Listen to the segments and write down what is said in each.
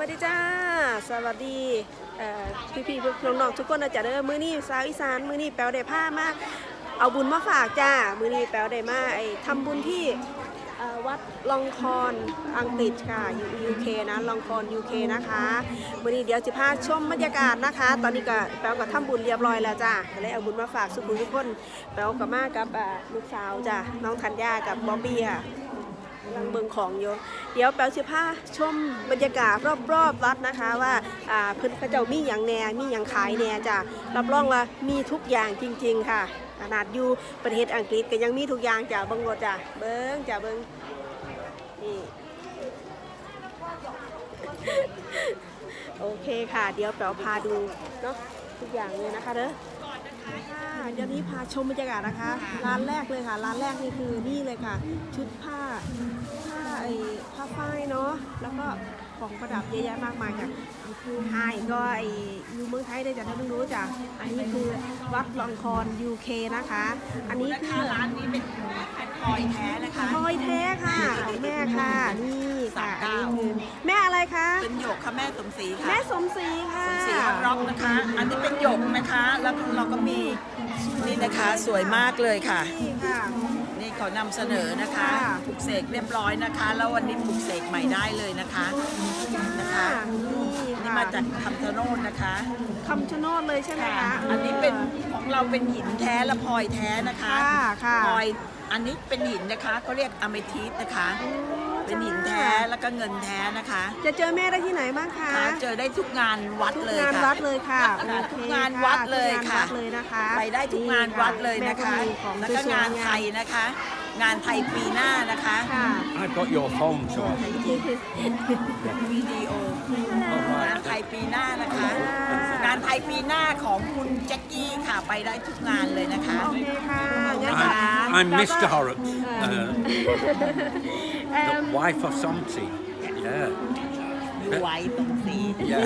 วัสดีจ้า สวัสดีเอ่พี่ๆพน้องๆทุกคนนะจ๊ะเด้อมื้อนี้สาวอีสานมื้อนี้แปลวได้ผ้ามาเอาบุญมาฝากจ้า มื้อนี้แปลวได้มาไอ้ทำบุญที่วัดลองคอนอังกฤษค่ะอยู่ยูเคนะลองคอนยูเคนะคะมื้อนี้เดี๋ยวจะพาชมบรรยากาศนะคะ ตอนนี้ก็แปลวก็ทำบุญเรียบร้อยแล้วจ้าก็เลยเอาบุญมาฝากสุขุมทุกคนแปลวก็มากับลูกสาวจ้าน้องธัญญากับบอบบี้ค่ะ กำลังเบิงของอยู่เดี๋ยวแปลวสิพาชมบรรยากาศรอบๆวัดนะคะ ว่าอ่าเพิ่นเขาเจ้ามีอย่างแน่มีอย่างขายแน่จ้ะรับรองว่ามีทุกอย่างจริง ๆ ค่ะ ขนาดอยู่ประเทศอังกฤษก็ยังมีทุกอย่างจ้ะเบิ่งรถจ้ะเบิ่งจ้ะเบิ่งนี่โอเคค่ะ เดี๋ยวแปลวพาดูเนาะทุกอย่างเลยนะคะเด้อเดี๋ยวนี้พาชมบรรยากาศนะคะ ร้านแรกเลยค่ะ ร้านแรกนี่คือนี่เลยค่ะ ชุดผ้า ฝ้ายเนาะแล้วก็ของประดับเยอะแยะมากมายค่ะไฮก็ไอ้อยู่เมืองไทยได้จ้ะถ้าไม่รู้จ้ะอันนี้คือวัดลองคอนยูเคนะคะ อันนี้คือร้านนี้เป็นพลอยแท้นะคะพลอยแท้ค่ะของแม่ค่ะนี่ค่ะอันนี้คือแม่อะไรคะเป็นหยกค่ะแม่สมศรีค่ะแม่สมศรีค่ะสมศรีฮอตร็อกนะคะ อันนี้เป็นหยกนะคะ แล้วเราก็มีนี่นะคะสวยมากเลยค่ะนี่ค่ะนี่ ขอนำเสนอนะคะค่ะปลุกเสกเรียบร้อยนะคะ แล้ววันนี้ปลุกเสกใหม่ได้เลยนะคะนะคะนี่นี่ค่ะมาจากคำชะโนดนะคะคำชะโนดเลยใช่ไหมคะ อันนี้เป็นของเราเป็นหินแท้และพลอยแท้นะคะค่ะค่ะ พลอยอันนี้เป็นหินนะคะเขาเรียกอเมทิสนะคะ เป็นหินแท้แล้วก็เงินแท้นะคะจะเจอแม่ได้ที่ไหนบ้างคะหาเจอได้ทุกงานวัดทุกเลยงานค่ะ วัดเลยค่ะค่ะโอเคทุกงานวัดเลยทุกงานค่ะวัดเลยนะคะไปได้ทุกงานวัดเลยนะคะ แม่ก็มีของแล้วก็สวยๆงานไทยนะคะ งานไทยปีหน้านะคะ ค่ะ I've got your phone, so I วิดีโองานไทยปีหน้านะคะ งานไทยปีหน้าของคุณแจ็คกี้ค่ะไปได้ทุกงานเลยนะคะ โอเคค่ะงั้นค่ะก็ I'm Mr. Horrocks, uh, เอิ่ม the wife of Somty. Yeah, ดูไว้ตรงสี yeah.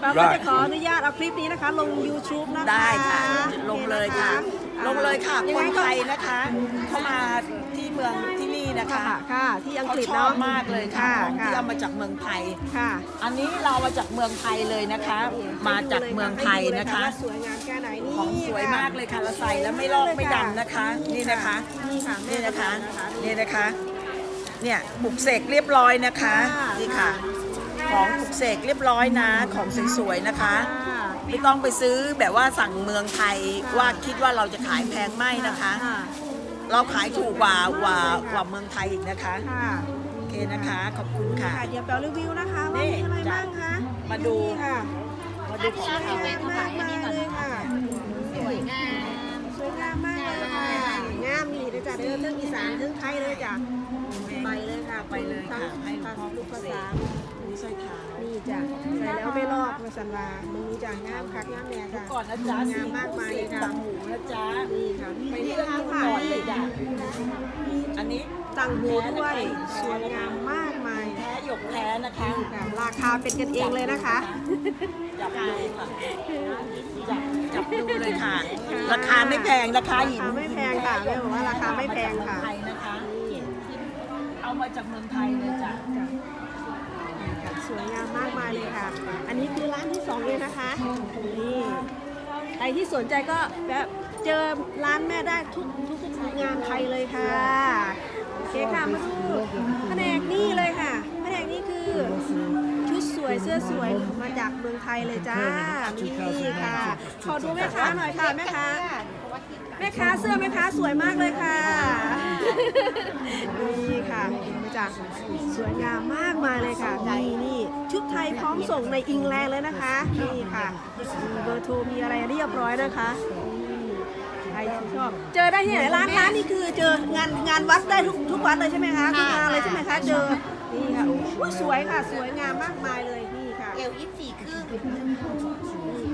เราก็จะขออนุญาตเอาคลิปนี้นะคะ ลง YouTube นะคะได้ค่ะ ลงเลยค่ะ ลงเลยค่ะยังคไงนก็ไทยนะคะ เข้ามาที่เมืองที่นี่นะคะค่ะค่ะ ที่อังเขากฤษชอเนาะบมากเลยค่ะของค่ะที่เอามาจากเมืองไทย ค่ะอันนี้เรามาจากเมืองไทยเลยนะคะ มาจากเมืองไทยนะคะ ให้ดูเลยว่าสวยงามแค่ไหนนี่ ของสวยมากเลยค่ะเราใส่แล้วไม่ลอกไม่ดำนะคะ นี่นะคะนี่ค่ะนี่นะคะนี่นี่นะคะเนี่ยปลุกเสกเรียบร้อยนะคะค่ะนี่ค่ะ ของปลุกเสกเรียบร้อยนะของสวยๆนะคะค่ะไม่ต้องไปซื้อแบบว่าสั่งเมืองไทยว่าคิดว่าเราจะขายแพงไม่นะคะค่ะเราขายถูกกว่ากว่ากว่าเมืองไทยอีกนะคะค่ะโอเคนะคะขอบคุณค่ะค่ะเดี๋ยวแปลรีวิวนะคะว่ามีอะไรบ้างคะมาดูนี่ค่ะมาดูของเขามากมายเลยค่ะ จ้ะเดินเรื่องอีสานเรื่องไทยเลยจ้ะไปเลยค่ะไปเลยค่ะให้ให้หลวงพ่อลูกภาษานี่สร้อยเท้านี่จ้ะใส่แล้วไม่ลอกมาสันวามึงนี้จ้ะงามคักงามแน่จ้ะก่อนนะจ๊ะงามมากมายเลยค่ะตังหูนะจ๊ะนี่ค่ะไปนี่เลือกค่ะดูค่ะก่อนเลยจ้ะอันนี้ตังหูด้วยสวยงามมากมายแท้หยกแท้นะคะค่ะราคาเป็นกันเองเลยนะคะ จับดูค่ะจับจับดูเลยค่ะ ราคาไม่แพงราคาราหินคาไม่แพงค่ะแม่บอกว่าราคาไม่แพงค่ะ ไทยนะคะเอามาจากเมืองไทยเลยจ้ะสวยงามมากมายเลยค่ะ อันนี้คือร้านที่สองเลยนะคะนี่ใครที่สนใจก็แบบเจอร้านแม่ได้ทุกทุกงานไทยเลยค่ะ โอเคค่ะมาดูแผนกนี่เลยค่ะ แผนกนี่คือชุดส วยเสื้อสวยมาจากเมืองไทยเลยจ้านี่ค่ะ ขอดูแม่ค้าหน่อยค่ะแม่ค้าแม่ค้าเสื้อแม่ค้าสวยมากเลยค่ะนี่ค่ะเห็นไหมจ๊ะสวยงามมากมายเลยค่ะนี่นี่ชุดไทยพร้อมส่งในอิงแลนด์เลยนะคะนี่ค่ะมีเบอร์โทรมีอะไรเรียบร้อยนะคะ ชอบ เจอได้ที่ไหนร้านร้านนี่คือเจองานงานวัดได้ทุกทุกวัดเลยใช่ไหมคะทุกงานเลยใช่ไหมคะเจอนี่ค่ะโอ้ยสวยค่ะ สวยงามมากมายเลยนี่ค่ะเอวยี่สี่ครึ่งนี่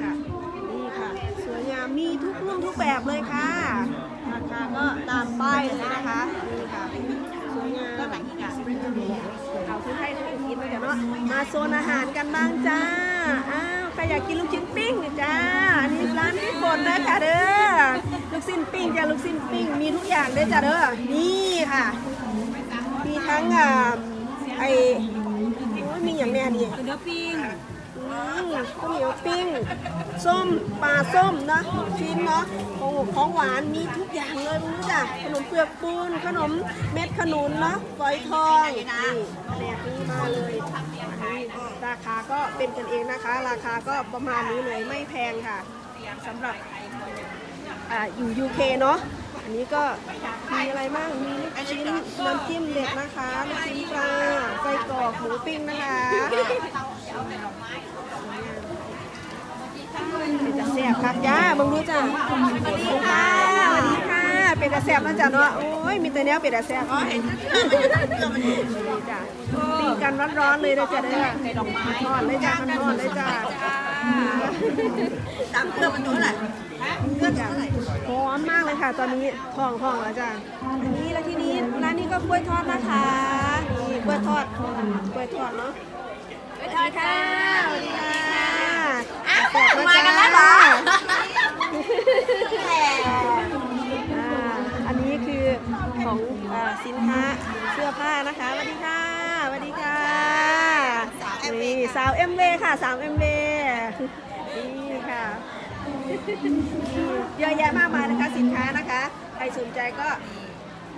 ค่ะนี่ค่ะ สวยงามมีทุกรุ่นทุกแบบเลยค่ะราคาก็ตามป้ายเลยนะคะนี่ค่ะสวยงามก็ไหนอีกอะเอาซื้อให้ทุกคนกินเลยจ้ะเนาะมาโซนอาหารกันบ้างจ้าอ้าวใครอยากกินลูกชิ้นปิ้ง จ้ะลูกชิ้นปิ้งมีทุกอย่างเลยจ้ะเด้อนี่ค่ะ มีทั้งอ่าไอโอ้ยมีอย่างแน่นี่เนื้อปิ้งข้าวเหนียวปิ้ง ส้มปลาส้มเนาะชิ้นเนาะโอ้ของหวานมีทุกอย่างเลยรู้จักขนมเปลือกปูนขนมเม็ดขนุนเนาะฝอยทองนี่แผนกนี้มาเลยราคาก็เป็นกันเองนะคะ ราคาก็ประมาณนี้เลยไม่แพงค่ะสำหรับ อ่าอยู่ UK เนาะอันนี้ก็มีอะไรบ้างมีลูกชิ้นน้ำจิ้มเด็ดนะคะลูกชิ้นปลาไส้กรอกหมูปิ้งนะคะเป็นตาแซ่บครับจ้ามึงรู้จ้ะสวัสดีค่ะสวัสดีค่ะเป็นตาแซ่บนะจ๊ะเนาะโอ้ยมีแต่แนวเป็นตาแซ่บอ๋อเห็นจ้ะปิ้งกันร้อนๆเลยนะจ๊ะเด้อทอดเลยจ้ะทอดเลยจ้ะ ตามเครื่องมันตัวเท่าไหร่เครื่องเท่าไหร่หอมมากเลยค่ะ ตอนนี้ทองทองแล้วจ้ะอันนี้แล้วที่นี้ร้านนี้ก็กล้วยทอดนะคะนี่กล้วยทอดกล้วยทอดเนาะสวัสดีค่ะสวัสดีค่ะแซ่บะมากันแล้วเหรออ่าอันนี้คือของอ่าสินค้าเสื้อผ้านะคะสวัสดีค่ะสวัสดีค่ะนี่สาวเอ็มเวค่ะสาวเอ็มเว นี่ค่ะเยอะแยะมากมายนะคะสินค้านะคะ ใครสนใจก็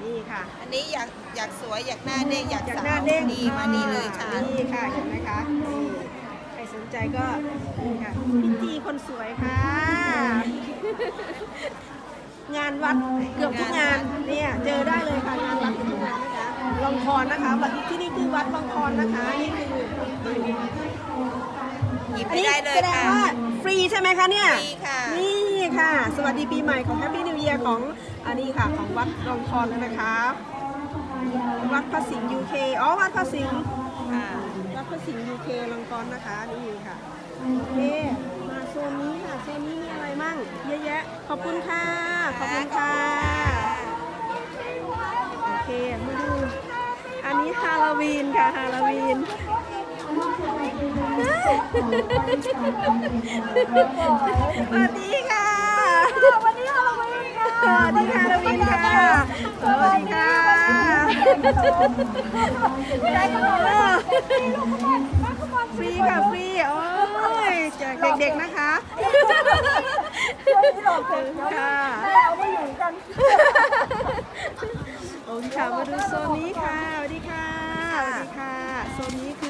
นี่ค่ะ อันนี้อยากอยากสวยอยากหน้าเด้งอยากจากสาวหน้าเด้งนี่มานี่เลยค่ะ นี่ค่ะเห็นไหมคะนี่ใครสนใจก็นี่ค่ะพี่จีคนสวยค่ะ งานวัดเกือบทุกงานเนี่ยเจอได้เลยค่ะงานวัดเกือบทุกงานนะคะลองคอนนะคะวัดที่นี่คือวัดลองคอนนะคะนี่คือ หยิบอันไม่นี้ได้เลยแสดงค่ะ ว่าฟรีใช่ไหมคะเนี่ย ฟรีค่ะ นี่ค่ะ สวัสดีปีใหม่ของ Happy New Year ของอันนี้ค่ะ ของวัดลองคอนแล้วนะคะวัดพระสิงห์ UK อ๋อ วัดพระสิงห์ ค่ะวัดพระสิงห์ UK ลองกอนนะคะนี่ค่ะโอเคมาโซนนี้ค่ะโซนนี้มีอะไรมั่งเยอะแยะขอบคุณค่ะ ขอบคุณค่ะโอเคมาดูอันนี้ฮาโลวีนค่ะฮาโลวีน สวัสดีค่ะ วันนี้ฮาโลวีนค่ะ สวัสดีค่ะฮาโลวีนค่ะ สวัสดีค่ะฟรีค่ะฟรีโอ้ยแจกเด็กๆนะคะค่ะโอเคค่ะมาดูโซนนี้ค่ะสวัสดีค่ะสวัสดีค่ะโซนนี้คือ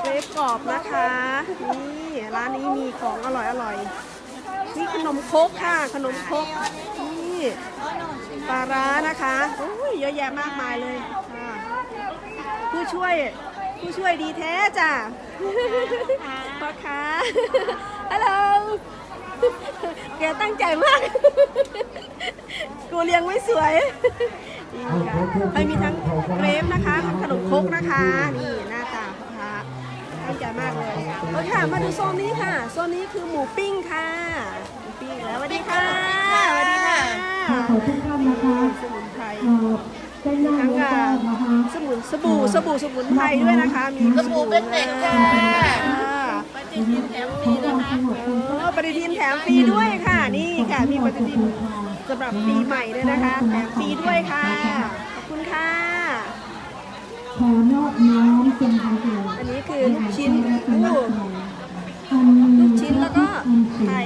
เกรฟกรอบนะคะ นี่ร้านนี้มีของอร่อยอร่อยๆนี่ขนมครกค่ะ ขนมครกนี่ปลาร้านะคะโอ้ยเยอะแยะมากมายเลยค่ะผู้ช่วยผู้ช่วยดีแท้จ้ะพ่อค้าฮัลโหลแกตั้งใจมาก กูเลี้ยงไม่สวย นี่ค่ะใครมีทั้งเกรฟนะคะ ทั้งขนมครกนะคะ นี่หน้าตาพ่อค้า ตั้งใจมากเลยโอเคค่ะมาดูโซนนี้ค่ะ โซนนี้คือหมูปิ้งค่ะหมูปิ้งแล้วสวัสดีค่ะสวัสดีค่ะขอทุกท่านนะคะสมุนไพรเอ่อได้นั่งทั้งแล้วอ่าก็นะคะสมุนสบู่สบู่สมุนไพรด้วยนะคะ มีสบู่เป็นเด็กค่ะปฏิทินแถมฟรีนะคะเออปฏิทินแถมฟรีด้วยค่ะ นี่ค่ะมีปฏิทินสำหรับปีใหม่ด้วยนะคะ แถมฟรีด้วยค่ะ ขอบคุณค่ะข อนอบน้อมทรงพระเกียรติอันนี้คือลูกชิ้นพระโอ้อันมีลูกชิ้นแล้วก็ไข่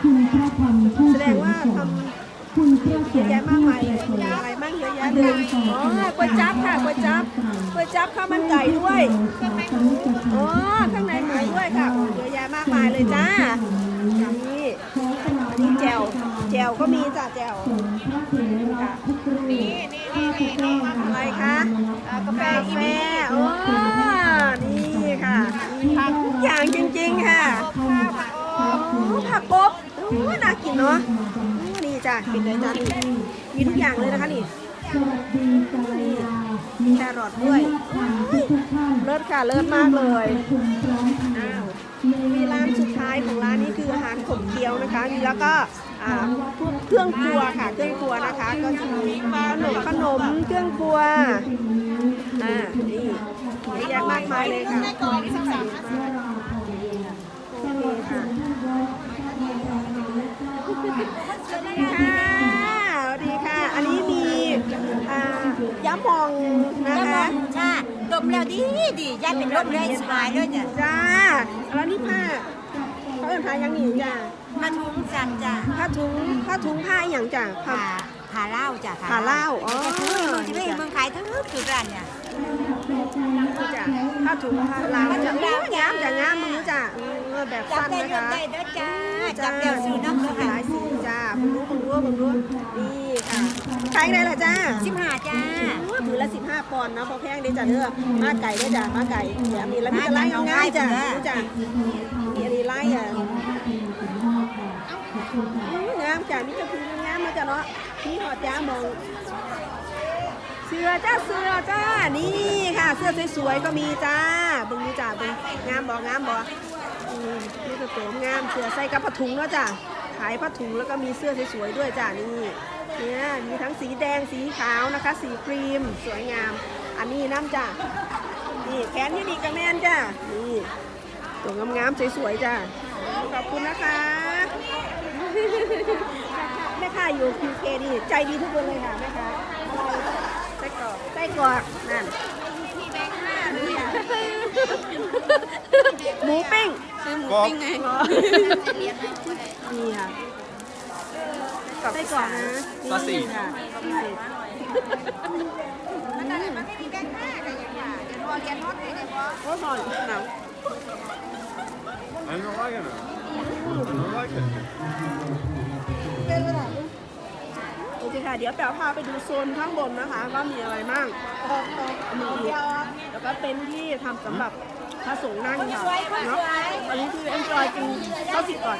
คุณพระธรรมผู้แสดงว่าทำคุณพระำสเยอะแยะมากมายเยอะไรบ้างเยอะแยะเลยอ๋อกล้วยจั๊บค่ะกล้วยจั๊บกล้วยจั๊บข้าวมันไก่ด้วยอ๋อข้างในหมูด้วยค่ะเยอะแยะมากมายเลยจ้านี่นนี้แจวแจวก็มีจ้ะแจวค่ะนี่นี่นี่นี่ อะไรคะกาแฟกาแฟโอ้นี่ค่ะมีผักทุกอย่างจริงๆค่ะผักกบน่ากินเนาะนี่จ้ะกินเลยจ้ะนี่มีทุกอย่างเลยนะคะนี่มีแครอทด้วยเลิศค่ะเลิศมากเลยอ้าวมีร้านสุดท้ายของร้านนี้คืออาหารขบเคี้ยวนะคะ มีแล้วก็ อ่าพวกเครื่องครัวค่ะ เครื่องครัวนะคะ ก็จะมีขนมขนมเครื่องครัวอ่านี่เยอะแยะมากมายเลยค่ะโอเคค่ะสวัสดีค่ะสวัสดีค่ะ อันนี้มีอ่ายำมองนะคะค่ะตัวมแล้วดีดียายเป็นลมเลยสบายเลยจ้ะจ้าแล้วนี่ผ้าเขาเป็นผ้ายังหนีจ้า มาทุงจันจ้ะผ้าถุงผ้าถุงผ้าอหย่างจ้าผ้า ผ่าผ่าเล่าจ้ะผ่าเหล้าอ๋อ จะทุงเมืองที่ไม่เมืองขายทั้งคือร้านเนี่ย จ้าผ้าถุงผ้าลาวจ้าโอ้ยงามจ้างามมือจ้าเออแบบจับสั้นได้นะเลือกคะได้เด้อจ้าจับเดี่ยวซื้อน้ำเด้อหค่ะลายสีจ้าผมรู้ผมรู้ผมรู้นี่ค่ะขายได้เหรอจ้าสิบห้าจ้ามือละ 15 ปอนด์เนาะพอแพงเด้จ้าเด้อมาไก่เด้จ้ามาไก่เดี๋ยวมีแล้วมีแต่ไล่ง่ายๆจ้ารู้จ้ามีอันนี้ไล่อะอื้อ งามจ้ามีกระพืองามมาจ้าเนาะมีหอจ้ามองเสื้อจ้าเสื้อจ้านี่ค่ะ เสื้อสวยๆก็มีจ้าเบึงนี่จ้าเบึงงามบ่งามบอืมนี่คือตัวงามเสื้อใส่กับผ้าถุงเนาะจ้าขายผ้าถุงแล้วก็มีเสื้อสวยๆด้วยจ้านี่เนี่ยมีทั้งสีแดงสีขาวนะคะ สีครีมสวยงาม อันนี้น้ำจ้านี่แขนที่ดีกระแมนจ้านี่ตัวงามๆสวยๆจ้าขอบคุณนะคะ แม่ค้าอยู่พีเคนี่ใจดีทุกคนเลยค่ะแม่ค้าไส้กรอกไส้กรอกนั่นหมูปิ้งซื้อหมูปิ้งไงนี่ค่ะไส้กรอกนะนี่ค่ะโอ้ยหอนหนาว I'm not liking it. I'm not liking it. โอเคค่ะ เดี๋ยวแปวพาไปดูโซนข้างบนนะคะ ว่ามีอะไรบ้างมีแล้วก็เต็นที่ทำสำหรับพระสงฆ์นั่งค่ะเนาะอันนี้คือเอ็นจอยกินข้าวสิบก่อน